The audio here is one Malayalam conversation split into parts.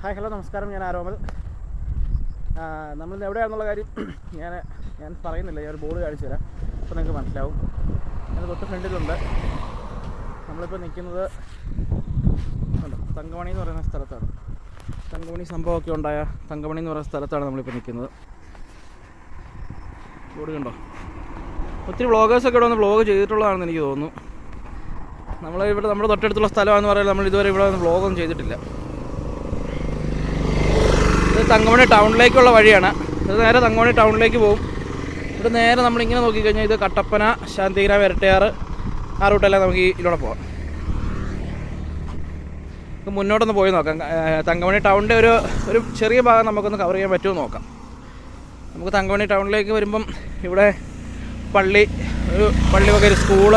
ഹായ് ഹലോ നമസ്കാരം. ഞാൻ ആരോമൽ. നമ്മൾ എവിടെയാണെന്നുള്ള കാര്യം ഞാൻ ഞാൻ പറയുന്നില്ല. ഞാൻ ഒരു ബോർഡ് കാണിച്ചു തരാം. അപ്പോൾ നിങ്ങൾക്ക് മനസ്സിലാവും. ഞാൻ തൊട്ട് ഫ്രണ്ടിലുണ്ട്. നമ്മളിപ്പോൾ നിൽക്കുന്നത് തങ്കമണി എന്ന് പറയുന്ന സ്ഥലത്താണ്. തങ്കമണി സംഭവമൊക്കെ ഉണ്ടായ തങ്കമണി എന്ന് പറയുന്ന സ്ഥലത്താണ് നമ്മളിപ്പോൾ നിൽക്കുന്നത്. ബോർഡ് കണ്ടോ? ഒത്തിരി വ്ളോഗേഴ്സൊക്കെ ഇവിടെ വന്ന് വ്ളോഗ് ചെയ്തിട്ടുള്ളതാണെന്ന് എനിക്ക് തോന്നുന്നു. നമ്മൾ ഇവിടെ നമ്മുടെ തൊട്ടടുത്തുള്ള സ്ഥലമാണെന്ന് പറയുന്നത് നമ്മൾ ഇതുവരെ ഇവിടെ വന്ന് വ്ളോഗൊന്നും ചെയ്തിട്ടില്ല. തങ്കമണി ടൗണിലേക്കുള്ള വഴിയാണ്. ഇത് നേരെ തങ്കമണി ടൗണിലേക്ക് പോകും. ഇവിടെ നേരെ നമ്മളിങ്ങനെ നോക്കിക്കഴിഞ്ഞാൽ ഇത് കട്ടപ്പന ശാന്തിഗ്രാം ഇരട്ടയാറ് ആ റൂട്ടെല്ലാം നമുക്ക് ഇതിലൂടെ പോകാം മുന്നോട്ടൊന്ന് പോയി നോക്കാം. തങ്കമണി ടൗണിന്റെ ഒരു ഒരു ചെറിയ ഭാഗം നമുക്കൊന്ന് കവർ ചെയ്യാൻ പറ്റുമോ നോക്കാം. നമുക്ക് തങ്കമണി ടൗണിലേക്ക് വരുമ്പം ഇവിടെ പള്ളി ഒരു പള്ളി വക സ്കൂൾ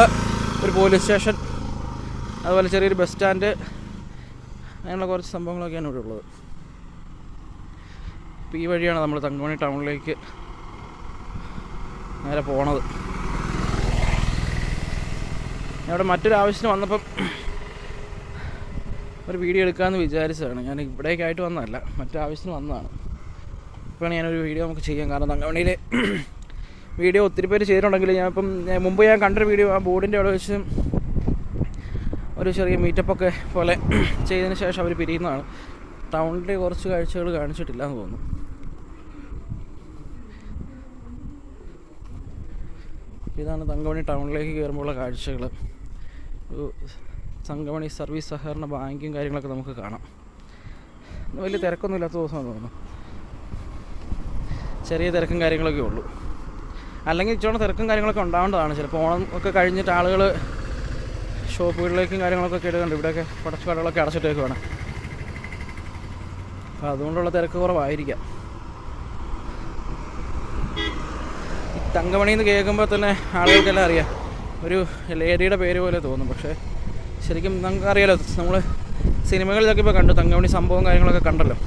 ഒരു പോലീസ് സ്റ്റേഷൻ അതുപോലെ ചെറിയൊരു ബസ് സ്റ്റാൻഡ് അങ്ങനെയുള്ള കുറച്ച് സംഭവങ്ങളൊക്കെയാണ് ഇവിടെ ഉള്ളത്. അപ്പോൾ ഈ വഴിയാണ് നമ്മൾ തങ്കമണി ടൗണിലേക്ക് നേരെ പോണത്. അവിടെ മറ്റൊരു ആവശ്യത്തിന് വന്നപ്പം ഒരു വീഡിയോ എടുക്കാമെന്ന് വിചാരിച്ചതാണ്. ഞാൻ ഇവിടേക്കായിട്ട് വന്നതല്ല മറ്റൊരാവശ്യത്തിന് വന്നതാണ്. ഇപ്പോഴാണ് ഞാനൊരു വീഡിയോ നമുക്ക് ചെയ്യാം കാരണം തങ്കമണിയിൽ വീഡിയോ ഒത്തിരി പേര് ചെയ്തിട്ടുണ്ടെങ്കിൽ ഞാൻ ഇപ്പം മുമ്പ് ഞാൻ കണ്ടൊരു വീഡിയോ ആ ബോർഡിന്റെ അവിടെ വെച്ച് ഒരു ചെറിയ മീറ്റപ്പൊക്കെ പോലെ ചെയ്തതിന് ശേഷം അവർ പിരിയുന്നതാണ്. ടൗണിന്റെ കുറച്ച് കാഴ്ചകൾ കാണിച്ചിട്ടില്ല എന്ന് തോന്നുന്നു. ഇതാണ് തങ്കമണി ടൗണിലേക്ക് കയറുമ്പോഴുള്ള കാഴ്ചകൾ ഒരു തങ്കമണി സർവീസ് സഹകരണ ബാങ്കും കാര്യങ്ങളൊക്കെ നമുക്ക് കാണാം. വലിയ തിരക്കൊന്നും ഇല്ലാത്ത ദിവസമാണെന്ന് തോന്നുന്നു. ചെറിയ തിരക്കും കാര്യങ്ങളൊക്കെ ഉള്ളൂ. അല്ലെങ്കിൽ ഇച്ചോണം തിരക്കും കാര്യങ്ങളൊക്കെ ഉണ്ടാവേണ്ടതാണ്. ചിലപ്പോൾ ഓണം ഒക്കെ കഴിഞ്ഞിട്ട് ആളുകൾ ഷോപ്പുകളിലേക്കും കാര്യങ്ങളൊക്കെ കേടുകൊണ്ട് ഇവിടെയൊക്കെ കുറച്ച് കടകളൊക്കെ അടച്ചിട്ടേക്കുവാണ്. അപ്പോൾ അതുകൊണ്ടുള്ള തിരക്ക് കുറവായിരിക്കാം. തങ്കമണി എന്ന് കേൾക്കുമ്പോൾ തന്നെ ആളുകൾക്കെല്ലാം അറിയാം. ഒരു ലേഡിയുടെ പേര് പോലെ തോന്നും. പക്ഷേ ശരിക്കും നമുക്കറിയാലോ നമ്മൾ സിനിമകളിലൊക്കെ ഇപ്പോൾ കണ്ടു. തങ്കമണി സംഭവം കാര്യങ്ങളൊക്കെ കണ്ടല്ലോ.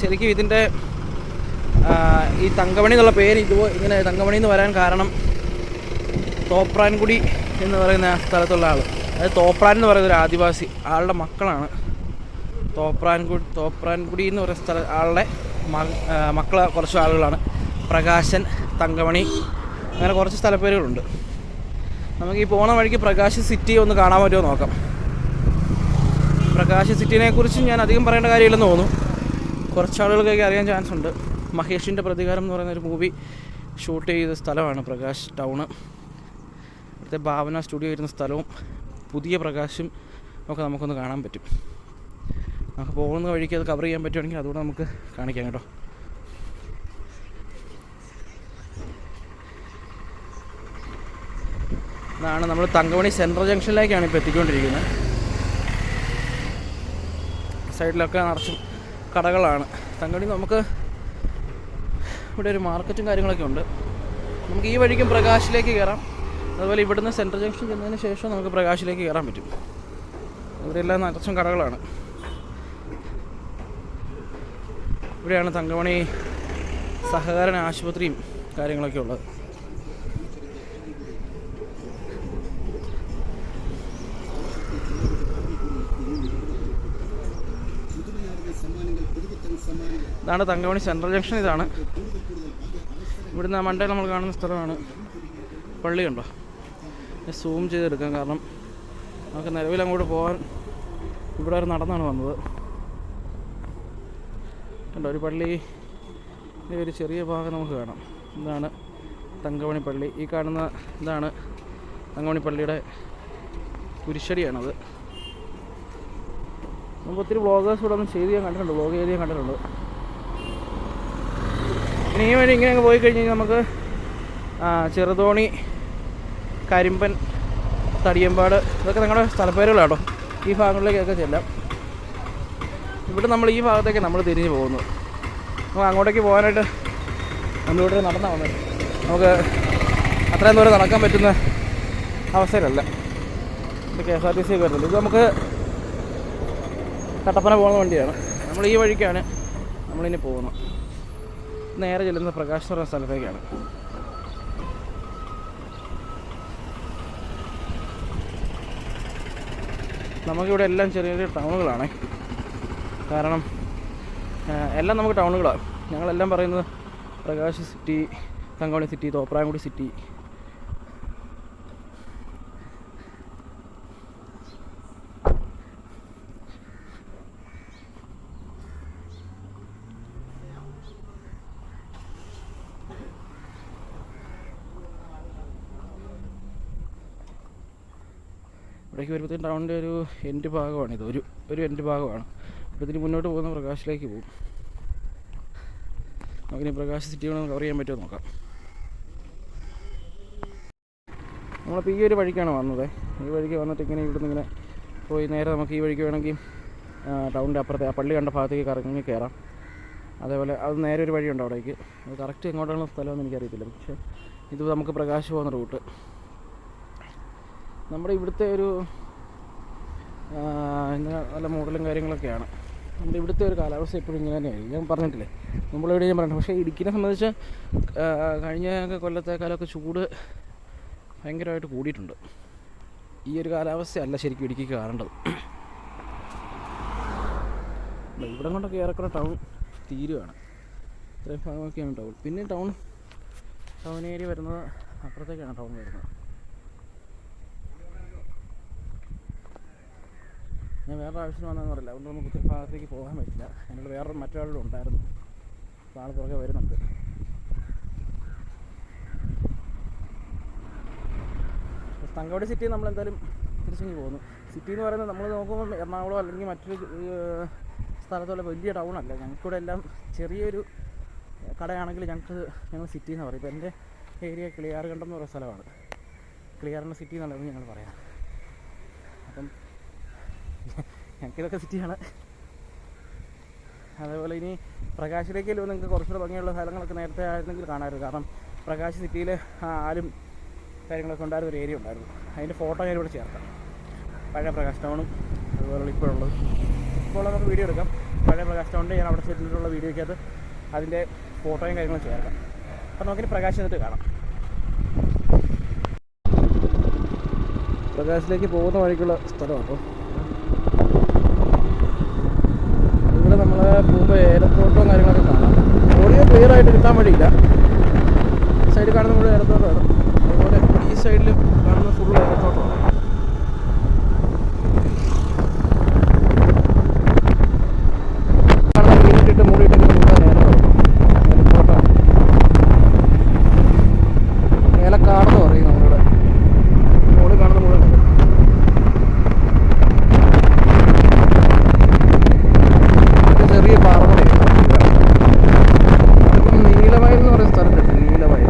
ശരിക്കും ഇതിന്റെ ഈ തങ്കമണി എന്നുള്ള പേര് ഇതുപോലെ ഇങ്ങനെ തങ്കമണി എന്ന് വരാൻ കാരണം തോപ്രാൻകുടി എന്ന് പറയുന്ന സ്ഥലത്തുള്ള ആൾ അതായത് തോപ്രാൻ എന്ന് പറയുന്ന ഒരു ആദിവാസി. ആളുടെ മക്കളാണ്. തോപ്രാൻകുടി തോപ്രാൻകുടി എന്ന് പറയുന്ന സ്ഥല ആളുടെ മക്കൾ കുറച്ച് ആളുകളാണ്. പ്രകാശൻ തങ്കമണി അങ്ങനെ കുറച്ച് സ്ഥലപ്പേരുകളുണ്ട്. നമുക്ക് ഈ പോണ വഴിക്ക് പ്രകാശ് സിറ്റി ഒന്ന് കാണാൻ പറ്റുമോ നോക്കാം. പ്രകാശ് സിറ്റിനെ കുറിച്ച് ഞാൻ അധികം പറയേണ്ട കാര്യമില്ലെന്ന് തോന്നുന്നു. കുറച്ച് ആളുകൾക്കൊക്കെ അറിയാൻ ചാൻസ് ഉണ്ട്. മഹേഷിന്റെ പ്രതികാരം എന്ന് പറയുന്ന ഒരു മൂവി ഷൂട്ട് ചെയ്ത സ്ഥലമാണ് പ്രകാശ് ടൗണ്. ഇവിടുത്തെ ഭാവന സ്റ്റുഡിയോ ഇരുന്ന സ്ഥലവും പുതിയ പ്രകാശം ഒക്കെ നമുക്കൊന്ന് കാണാൻ പറ്റും. നമുക്ക് പോകുന്ന വഴിക്ക് അത് കവർ ചെയ്യാൻ പറ്റുവാണെങ്കിൽ അതുകൂടെ നമുക്ക് കാണിക്കാം കേട്ടോ. ഇതാണ് നമ്മൾ തങ്കമണി സെൻട്രൽ ജംഗ്ഷനിലേക്കാണ് ഇപ്പോൾ എത്തിക്കൊണ്ടിരിക്കുന്നത്. സൈഡിലൊക്കെ നിറച്ചും കടകളാണ്. തങ്കമണി നമുക്ക് ഇവിടെ ഒരു മാർക്കറ്റും കാര്യങ്ങളൊക്കെ ഉണ്ട്. നമുക്ക് ഈ വഴിക്കും പ്രകാശിലേക്ക് കയറാം. അതുപോലെ ഇവിടുന്ന് സെൻട്രൽ ജംഗ്ഷൻ ചെന്നതിന് ശേഷം നമുക്ക് പ്രകാശിലേക്ക് കയറാൻ പറ്റും. ഇവിടെയെല്ലാം നിറച്ചും കടകളാണ്. ഇവിടെയാണ് തങ്കമണി സഹകരണ ആശുപത്രിയും കാര്യങ്ങളൊക്കെ ഉള്ളത്. ഇതാണ് തങ്കമണി സെൻട്രൽ ജംഗ്ഷൻ ഇതാണ്. ഇവിടുന്ന് മണ്ടയിൽ നമ്മൾ കാണുന്ന സ്ഥലമാണ് പള്ളി ഉണ്ടോ സൂം ചെയ്തെടുക്കാം. കാരണം നമുക്ക് നിലവിൽ അങ്ങോട്ട് പോകാൻ ഇവിടെ വരെ നടന്നാണ് വന്നത്. കണ്ടോ ഒരു പള്ളി ഒരു ചെറിയ ഭാഗം നമുക്ക് കാണാം. ഇതാണ് തങ്കമണി പള്ളി. ഈ കാണുന്ന ഇതാണ് തങ്കമണി പള്ളിയുടെ കുരിശടിയാണത്. നമുക്ക് ഒത്തിരി വ്ളോഗേഴ്സ് ഇവിടെ ഒന്ന് ചെയ്ത് ഞാൻ കണ്ടിട്ടുണ്ട് വ്ളോഗ് ചെയ്ത് ഞാൻ കണ്ടിട്ടുണ്ട്. ഇനി ഈ വഴി ഇങ്ങനെ പോയി കഴിഞ്ഞ് നമുക്ക് ചെറുതോണി കരിമ്പൻ തടിയമ്പാട് ഇതൊക്കെ നിങ്ങളുടെ സ്ഥലപ്പേരുകളാട്ടോ. ഈ ഭാഗങ്ങളിലേക്കൊക്കെ ചെല്ലാം. ഇവിടെ നമ്മൾ ഈ ഭാഗത്തേക്ക് നമ്മൾ തിരിഞ്ഞു പോകുന്നു. അപ്പോൾ അങ്ങോട്ടേക്ക് പോകാനായിട്ട് നമ്മളിവിടെ നടന്നാൽ വന്നത് നമുക്ക് അത്രയും ദൂരം നടക്കാൻ പറ്റുന്ന അവസ്ഥയിലല്ല. ഇത് K S R T C വരുന്നുണ്ട്. ഇത് നമുക്ക് കട്ടപ്പന പോകുന്ന വണ്ടിയാണ്. നമ്മൾ ഈ വഴിക്കാണ് നമ്മളിനി പോകുന്നത്. നേരെ ചെല്ലുന്ന പ്രകാശ് പറയുന്ന സ്ഥലത്തേക്കാണ്. നമുക്കിവിടെ എല്ലാം ചെറിയ ചെറിയ ടൗണുകളാണ്. കാരണം എല്ലാം നമുക്ക് ടൗണുകളാണ് ഞങ്ങളെല്ലാം പറയുന്നത് Prakash city Thankamani city Thopramkudi city ഇവിടേക്ക് വരുമ്പോഴത്തേക്കും ടൗണിന്റെ ഒരു എൻഡ് ഇത്. ഒരു ഒരു എൻഡ് ഭാഗമാണ്. ഇതിന് മുന്നോട്ട് പോകുന്ന പ്രകാശിലേക്ക് പോകും. നമുക്കിനി പ്രകാശ് സിറ്റി വേണം കവർ ചെയ്യാൻ പറ്റുമോ നോക്കാം. നമ്മളിപ്പോൾ ഈ ഒരു വഴിക്കാണ് വന്നത്. ഈ വഴിക്ക് വന്നിട്ട് ഇങ്ങനെ ഇവിടുന്ന് ഇങ്ങനെ പോയി നേരെ നമുക്ക് ഈ വഴിക്ക് വേണമെങ്കിൽ ടൗണിന്റെ അപ്പുറത്തെ ആ പള്ളി കണ്ട ഭാഗത്തേക്ക് കറങ്ങി കയറാം അതേപോലെ അത് നേരെ ഒരു വഴിയുണ്ട് അവിടേക്ക്. അത് കറക്റ്റ് എങ്ങോട്ടാണ് സ്ഥലമെന്ന് എനിക്കറിയത്തില്ല. പക്ഷേ ഇത് നമുക്ക് പ്രകാശ് പോകുന്ന റൂട്ട് നമ്മുടെ ഇവിടുത്തെ ഒരു നല്ല മോഡലും കാര്യങ്ങളൊക്കെയാണ്. നമ്മുടെ ഇവിടുത്തെ ഒരു കാലാവസ്ഥ എപ്പോഴും ഇങ്ങനെ തന്നെയായിരിക്കും. ഞാൻ പറഞ്ഞിട്ടില്ലേ? നമ്മളെവിടെ ഞാൻ പറഞ്ഞു പക്ഷേ ഇടുക്കിനെ സംബന്ധിച്ച് കഴിഞ്ഞ കൊല്ലത്തേക്കാലൊക്കെ ചൂട് ഭയങ്കരമായിട്ട് കൂടിയിട്ടുണ്ട്. ഈ ഒരു കാലാവസ്ഥയല്ല ശരിക്കും ഇടുക്കിക്ക് കാണേണ്ടത്. ഇവിടെ കൊണ്ടൊക്കെ ഏറെക്കുറെ ടൗൺ തീരുവാണ്. ഇത്രയും ഭാഗമൊക്കെയാണ് ടൗൺ. പിന്നെ ടൗൺ ടൗൺ ഏരിയ വരുന്നത് അപ്പുറത്തേക്കാണ് ടൗൺ വരുന്നത്. ഞാൻ വേറെ ആവശ്യം വന്നതെന്ന് പറയില്ല. അതുകൊണ്ട് നമുക്ക് ഒത്തിരി ഭാഗത്തേക്ക് പോകാൻ പറ്റില്ല. എന്നോട് വേറെ മറ്റൊരാളും ഉണ്ടായിരുന്നു. അപ്പോൾ ആൾ പുറകെ വരുന്നുണ്ട്. തങ്കവാടി സിറ്റി നമ്മൾ എന്തായാലും തിരിച്ചിങ്ങി പോകുന്നു. സിറ്റി എന്ന് പറയുന്നത് നമ്മൾ നോക്കുമ്പോൾ എറണാകുളം അല്ലെങ്കിൽ മറ്റൊരു സ്ഥലത്തുള്ള വലിയ ടൗൺ അല്ല. ഞങ്ങൾക്കിവിടെ എല്ലാം ചെറിയൊരു കടയാണെങ്കിൽ ഞങ്ങൾക്ക് ഞങ്ങൾ സിറ്റി എന്ന് പറയും. ഇപ്പോൾ എന്റെ ഏരിയ ക്ലിയാർ കണ്ടെന്ന് പറയുന്ന സ്ഥലമാണ്. ക്ലിയറിന്റെ സിറ്റി എന്നുള്ളത് ഞങ്ങൾ പറയാം ഞങ്ങൾക്കിതൊക്കെ സിറ്റിയാണ് അതേപോലെ ഇനി പ്രകാശിലേക്ക് നിങ്ങൾക്ക് കുറച്ചുകൂടെ ഭംഗിയുള്ള സ്ഥലങ്ങളൊക്കെ നേരത്തെ ആയിരുന്നെങ്കിൽ കാണാമായിരുന്നു. കാരണം പ്രകാശ് സിറ്റിയിൽ ആരും കാര്യങ്ങളൊക്കെ ഉണ്ടായിരുന്ന ഒരു ഏരിയ ഉണ്ടായിരുന്നു. അതിന്റെ ഫോട്ടോ ഞാനിവിടെ ചേർക്കാം. പഴയ പ്രകാശ് ടൗണും അതുപോലെ ഇപ്പോഴുള്ളത് ഇപ്പോൾ നമുക്ക് വീഡിയോ എടുക്കാം. പഴയ പ്രകാശ് ടൗണിന്റെ ഞാൻ അവിടെ ചെന്നിട്ടുള്ള വീഡിയോയ്ക്കകത്ത് അതിന്റെ ഫോട്ടോയും കാര്യങ്ങളും ചേർക്കാം. അപ്പോൾ നമുക്കിനി പ്രകാശ് എന്നിട്ട് കാണാം. പ്രകാശിലേക്ക് പോകുന്ന വഴിക്കുള്ള സ്ഥലമാണ് അപ്പോൾ ഇവിടെ നമ്മൾ പോകുമ്പോൾ ഏലത്തോട്ടവും കാര്യങ്ങളൊക്കെ കാണാം. ഓഡിയോ ക്ലിയർ ആയിട്ട് കിട്ടാൻ വഴിയില്ല. സൈഡിൽ കാണുന്ന മുഴുവൻ ഏലത്തോട്ടമാണ് അതുപോലെ ഈ സൈഡിൽ കാണുന്ന ഫുൾ ഏലത്തോട്ടമാണ് കാണുന്ന വീണിട്ടിട്ട് മൂടിയിട്ടൊക്കെ നിൽക്കുന്ന ഏലത്തോട്ടം ഏലത്തോട്ടം ഏലക്കാടെന്ന് പറയും നമ്മളിവിടെ മുകളിൽ കാണുന്ന മുഴുവൻ ഉണ്ട്. ഇത് ചെറിയ പാറമടയാണ് ഇതിപ്പം നീലവയൽ എന്ന് പറയുന്ന സ്ഥലത്തുണ്ട് നീലവയൽ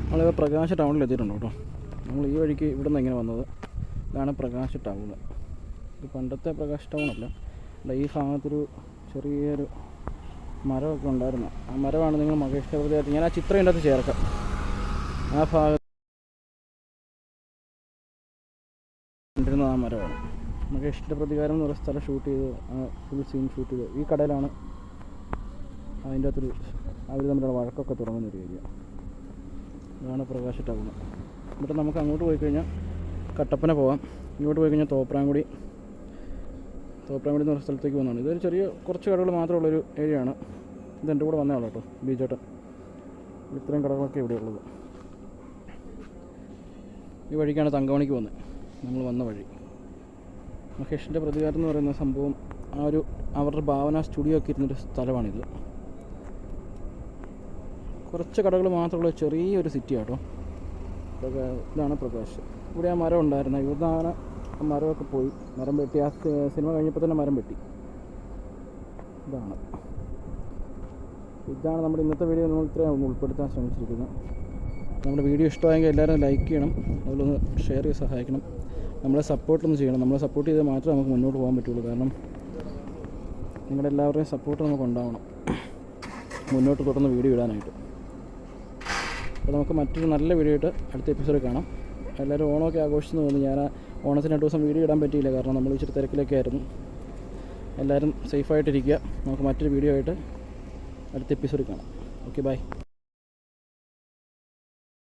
നമ്മളിപ്പോൾ പ്രകാശ് ടൗണിൽ എത്തിയിട്ടുണ്ട് കേട്ടോ. നമ്മൾ ഈ വഴിക്ക് ഇവിടെ നിന്ന് ഇങ്ങനെ വന്നത്. ഇതാണ് പ്രകാശ് ടൗൺ ഇത് പണ്ടത്തെ പ്രകാശ് ടൗൺ അല്ല അല്ല ഈ ഭാഗത്തൊരു ചെറിയൊരു മരമൊക്കെ ഉണ്ടായിരുന്നു. ആ മരമാണ് നിങ്ങൾ മഹേഷ് ചക്രവർത്തിയായിട്ട് ഞാൻ ആ ചിത്രം ഇതിന്റെ അകത്ത് ചേർക്കാം. ആ ഭാഗത്ത് കണ്ടിരുന്നത് ആ മരമാണ്. മഹേഷിന്റെ പ്രതികാരം എന്ന് പറയുന്ന സ്ഥലം ഷൂട്ട് ചെയ്ത് ഫുൾ സീൻ ഷൂട്ട് ചെയ്ത്. ഈ കടയിലാണ് അതിന്റെ അകത്തൊരു അവർ തമ്മിലുള്ള വഴക്കൊക്കെ തുടങ്ങുന്നൊരു ഏരിയ ഇതാണ് പ്രകാശ് ടൗൺ എന്നിട്ട് നമുക്ക് അങ്ങോട്ട് പോയി കഴിഞ്ഞാൽ കട്ടപ്പന പോവാം. ഇങ്ങോട്ട് പോയി കഴിഞ്ഞാൽ തോപ്രാങ്കുടി തോപ്രാങ്കുടി എന്ന് പറഞ്ഞ സ്ഥലത്തേക്ക് പോകുന്നതാണ്. ഇതൊരു ചെറിയ കുറച്ച് കടകൾ മാത്രമുള്ളൊരു ഏരിയ ആണ്. ഇത് എന്റെ കൂടെ വന്നേ ഉള്ളൂ കേട്ടോ ബീച്ചേട്ടൻ ഇത്രയും കടകളൊക്കെ ഇവിടെ ഉള്ളത്. ഈ വഴിക്കാണ് തങ്കമണിക്ക് പോകുന്നത്. നമ്മൾ വന്ന വഴി. മഹേഷിന്റെ പ്രതികാരം എന്ന് പറയുന്ന സംഭവം ആ ഒരു അവരുടെ ഭാവന സ്റ്റുഡിയോ ഒക്കെ ഇരുന്നൊരു സ്ഥലമാണിത്. കുറച്ച് കടകൾ മാത്രമുള്ള ചെറിയൊരു സിറ്റി ആട്ടോ ഇതാണ് പ്രകാശ്. ഇവിടെ ആ മരം ഉണ്ടായിരുന്നു. ഇവിടുന്ന് ആ മരമൊക്കെ പോയി. മരം വെട്ടി. ആ സിനിമ കഴിഞ്ഞപ്പോൾ തന്നെ മരം വെട്ടി. ഇതാണ്. ഇതാണ് നമ്മുടെ ഇന്നത്തെ വീഡിയോ. നമ്മൾ ഇത്രയും ഉൾപ്പെടുത്താൻ ശ്രമിച്ചിരിക്കുന്നത്. നമ്മുടെ വീഡിയോ ഇഷ്ടമായെങ്കിൽ എല്ലാവരും ലൈക്ക് ചെയ്യണം. അതിലൊന്ന് ഷെയർ ചെയ്ത് സഹായിക്കണം. നമ്മളെ സപ്പോർട്ടൊന്ന് ചെയ്യണം. നമ്മളെ സപ്പോർട്ട് ചെയ്താൽ മാത്രമേ നമുക്ക് മുന്നോട്ട് പോകാൻ പറ്റുള്ളൂ. കാരണം നിങ്ങളുടെ എല്ലാവരുടെയും സപ്പോർട്ട് നമുക്ക് ഉണ്ടാവണം. മുന്നോട്ട് തുടർന്ന് വീഡിയോ ഇടാനായിട്ട്. അപ്പോൾ നമുക്ക് മറ്റൊരു നല്ല വീഡിയോ ആയിട്ട് അടുത്ത എപ്പിസോഡ് കാണാം. എല്ലാവരും ഓണമൊക്കെ ആഘോഷിച്ചു തോന്നുന്നു. ഞാൻ ഓണത്തിന് രണ്ട് ദിവസം വീഡിയോ ഇടാൻ പറ്റിയില്ല. കാരണം നമ്മൾ ഇച്ചിരി തിരക്കിലൊക്കെ ആയിരുന്നു. എല്ലാവരും സേഫായിട്ടിരിക്കുക നമുക്ക് മറ്റൊരു വീഡിയോ ആയിട്ട് അടുത്ത എപ്പിസോഡിൽ കാണാം. Okay bye